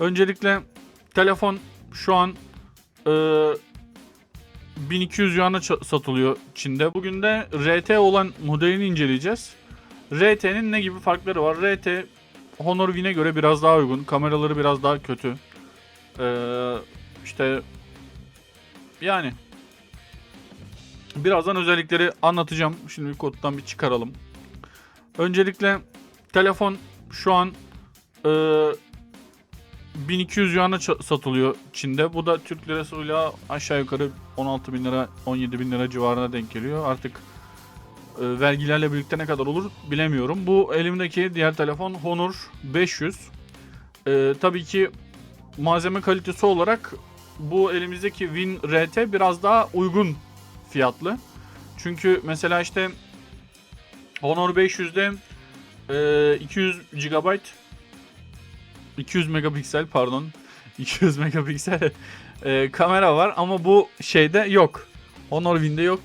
Öncelikle telefon şu an e, 1200 yuana satılıyor Çin'de. Bugün de RT olan modelini inceleyeceğiz. RT'nin ne gibi farkları var? RT Honor Win'e göre biraz daha uygun. Kameraları biraz daha kötü. Ee, işte yani birazdan özellikleri anlatacağım. Şimdi koddan bir çıkaralım. Öncelikle telefon şu an e, 1200 yuana satılıyor Çin'de. Bu da Türk lirasıyla aşağı yukarı 16 bin lira 17 bin lira civarına denk geliyor. Artık e, vergilerle birlikte ne kadar olur bilemiyorum. Bu elimdeki diğer telefon Honor 500. E, tabii ki malzeme kalitesi olarak bu elimizdeki Win RT biraz daha uygun fiyatlı. Çünkü mesela işte Honor 500'de e, 200 GB 200 megapiksel pardon 200 megapiksel e, kamera var ama bu şeyde yok. Honor Win'de yok.